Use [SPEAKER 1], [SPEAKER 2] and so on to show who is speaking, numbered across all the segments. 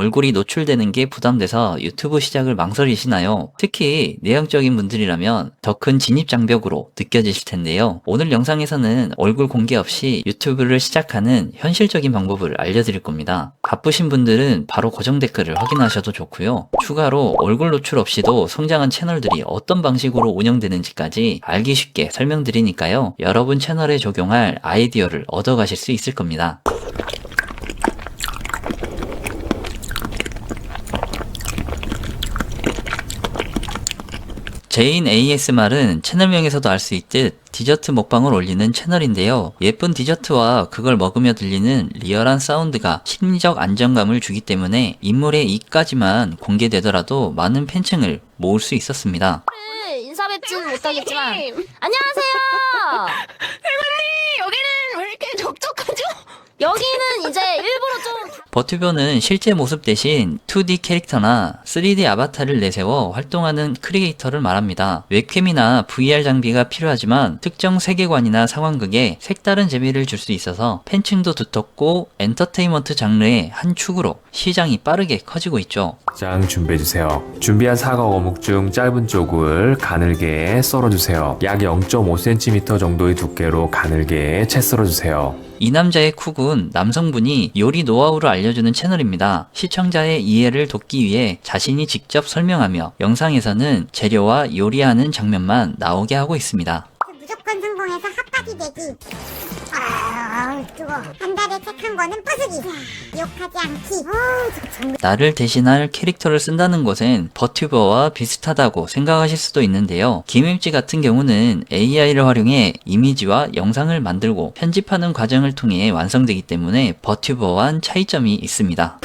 [SPEAKER 1] 얼굴이 노출되는 게 부담돼서 유튜브 시작을 망설이시나요? 특히 내향적인 분들이라면 더 큰 진입장벽으로 느껴지실 텐데요. 오늘 영상에서는 얼굴 공개 없이 유튜브를 시작하는 현실적인 방법을 알려드릴 겁니다. 바쁘신 분들은 바로 고정 댓글을 확인하셔도 좋고요. 추가로 얼굴 노출 없이도 성장한 채널들이 어떤 방식으로 운영되는지까지 알기 쉽게 설명드리니까요. 여러분 채널에 적용할 아이디어를 얻어가실 수 있을 겁니다. 제인 ASMR은 채널명에서도 알 수 있듯 디저트 먹방을 올리는 채널인데요. 예쁜 디저트와 그걸 먹으며 들리는 리얼한 사운드가 심리적 안정감을 주기 때문에 인물의 입까지만 공개되더라도 많은 팬층을 모을 수 있었습니다.
[SPEAKER 2] 네, 인사 뵙지는 못하겠지만 안녕하세요.
[SPEAKER 3] 여기는 왜 이렇게 적적하죠?
[SPEAKER 2] 여기는 이제 일부러 좀
[SPEAKER 1] 버튜버는 실제 모습 대신 2D 캐릭터나 3D 아바타를 내세워 활동하는 크리에이터를 말합니다. 웹캠이나 VR 장비가 필요하지만 특정 세계관이나 상황극에 색다른 재미를 줄 수 있어서 팬층도 두텁고 엔터테인먼트 장르의 한 축으로 시장이 빠르게 커지고 있죠.
[SPEAKER 4] 장 준비해주세요. 준비한 사과 어묵 중 짧은 쪽을 가늘게 썰어주세요. 약 0.5cm 정도의 두께로 가늘게 채 썰어주세요.
[SPEAKER 1] 이 남자의 쿡은 남성분이 요리 노하우를 알려주는 채널입니다. 시청자의 이해를 돕기 위해 자신이 직접 설명하며 영상에서는 재료와 요리하는 장면만 나오게 하고 있습니다.
[SPEAKER 5] 무조건 성공해서 합격이 되기. 아. 어,
[SPEAKER 1] 나를 대신할 캐릭터를 쓴다는 것은 버튜버와 비슷하다고 생각하실 수도 있는데요. 김임지 같은 경우는 AI를 활용해 이미지와 영상을 만들고 편집하는 과정을 통해 완성되기 때문에 버튜버와는 차이점이 있습니다.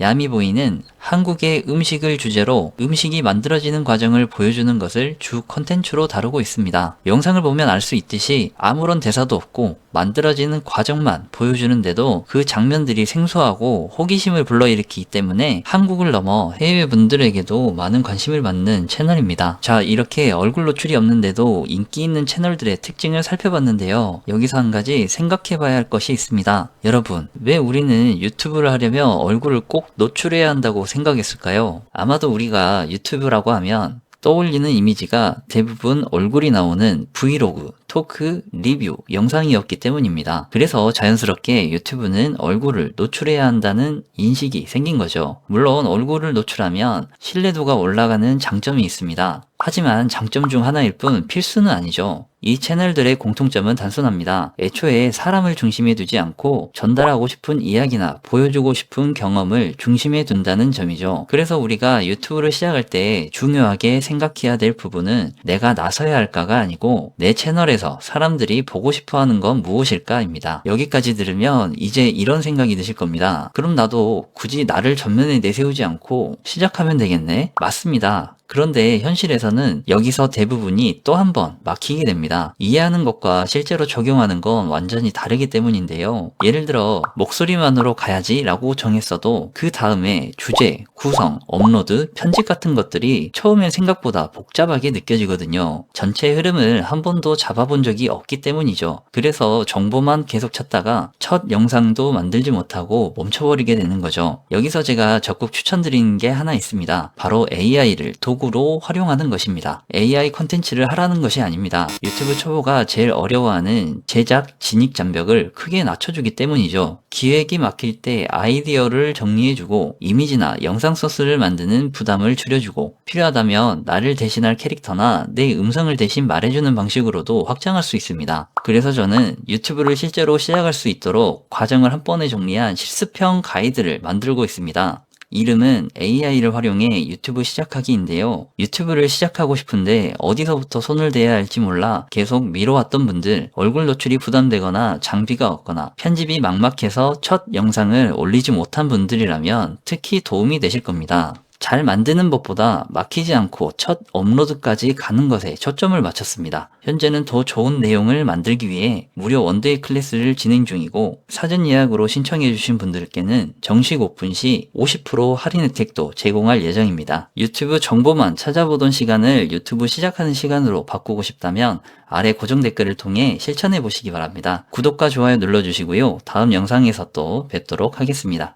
[SPEAKER 1] 야미 보이는 한국의 음식을 주제로 음식이 만들어지는 과정을 보여주는 것을 주 컨텐츠로 다루고 있습니다. 영상을 보면 알 수 있듯이 아무런 대사도 없고 만들어지는 과정만 보여주는데도 그 장면들이 생소하고 호기심을 불러일으키기 때문에 한국을 넘어 해외 분들에게도 많은 관심을 받는 채널입니다. 자, 이렇게 얼굴 노출이 없는데도 인기 있는 채널들의 특징을 살펴봤는데요. 여기서 한 가지 생각해 봐야 할 것이 있습니다. 여러분, 왜 우리는 유튜브를 하려면 얼굴을 꼭 노출해야 한다고 생각 했을까요? 아마도 우리가 유튜브라고 하면 떠올리는 이미지가 대부분 얼굴이 나오는 브이로그, 토크, 리뷰, 영상이었기 때문입니다. 그래서 자연스럽게 유튜브는 얼굴을 노출해야 한다는 인식이 생긴 거죠. 물론 얼굴을 노출하면 신뢰도가 올라가는 장점이 있습니다. 하지만 장점 중 하나일 뿐 필수는 아니죠. 이 채널들의 공통점은 단순합니다. 애초에 사람을 중심에 두지 않고 전달하고 싶은 이야기나 보여주고 싶은 경험을 중심에 둔다는 점이죠. 그래서 우리가 유튜브를 시작할 때 중요하게 생각해야 될 부분은 내가 나서야 할까가 아니고 내 채널에서 사람들이 보고 싶어 하는 건 무엇일까입니다. 여기까지 들으면 이제 이런 생각이 드실 겁니다. 그럼 나도 굳이 나를 전면에 내세우지 않고 시작하면 되겠네? 맞습니다. 그런데 현실에서는 여기서 대부분이 또 한 번 막히게 됩니다. 이해하는 것과 실제로 적용하는 건 완전히 다르기 때문인데요. 예를 들어 목소리만으로 가야지 라고 정했어도 그 다음에 주제, 구성, 업로드, 편집 같은 것들이 처음엔 생각보다 복잡하게 느껴지거든요. 전체 흐름을 한 번도 잡아본 적이 없기 때문이죠. 그래서 정보만 계속 찾다가 첫 영상도 만들지 못하고 멈춰버리게 되는 거죠. 여기서 제가 적극 추천드리는 게 하나 있습니다. 바로 AI를 도구로 활용하는 것입니다. AI 컨텐츠를 하라는 것이 아닙니다. 유튜브 초보가 제일 어려워하는 제작 진입 장벽을 크게 낮춰주기 때문이죠. 기획이 막힐 때 아이디어를 정리해주고 이미지나 영상 소스를 만드는 부담을 줄여주고 필요하다면 나를 대신할 캐릭터나 내 음성을 대신 말해주는 방식으로도 확장할 수 있습니다. 그래서 저는 유튜브를 실제로 시작할 수 있도록 과정을 한 번에 정리한 실습형 가이드를 만들고 있습니다. 이름은 AI를 활용해 유튜브 시작하기인데요. 유튜브를 시작하고 싶은데 어디서부터 손을 대야 할지 몰라 계속 미뤄왔던 분들, 얼굴 노출이 부담되거나 장비가 없거나 편집이 막막해서 첫 영상을 올리지 못한 분들이라면 특히 도움이 되실 겁니다. 잘 만드는 법보다 막히지 않고 첫 업로드까지 가는 것에 초점을 맞췄습니다. 현재는 더 좋은 내용을 만들기 위해 무료 원데이 클래스를 진행 중이고 사전 예약으로 신청해주신 분들께는 정식 오픈 시 50% 할인 혜택도 제공할 예정입니다. 유튜브 정보만 찾아보던 시간을 유튜브 시작하는 시간으로 바꾸고 싶다면 아래 고정 댓글을 통해 실천해 보시기 바랍니다. 구독과 좋아요 눌러주시고요. 다음 영상에서 또 뵙도록 하겠습니다.